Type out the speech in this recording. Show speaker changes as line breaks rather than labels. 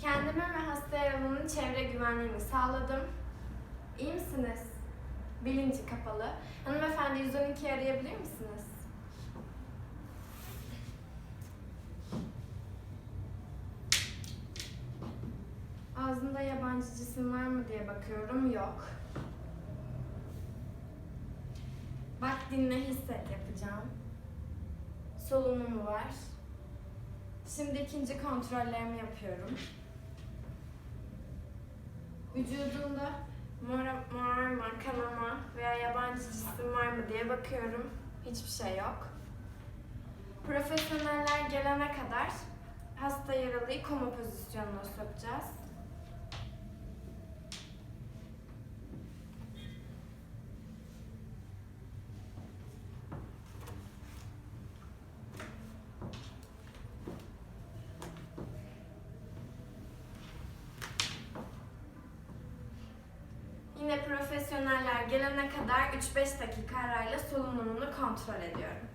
Kendime ve hasta yaralananın çevre güvenliğini sağladım. İyi misiniz? Bilinci kapalı. Hanımefendi 112'yi arayabilir misiniz? Ağzında yabancı cisim var mı diye bakıyorum. Yok. Bak dinle hisset yapacağım. Solunumu var. Şimdi ikinci kontrollerimi yapıyorum. Vücudunda mor, morarma, kanama veya yabancı cisim var mı diye bakıyorum. Hiçbir şey yok. Profesyoneller gelene kadar hasta yaralıyı koma pozisyonuna sokacağız. Yine profesyoneller gelene kadar 3-5 dakika arayla solunumunu kontrol ediyorum.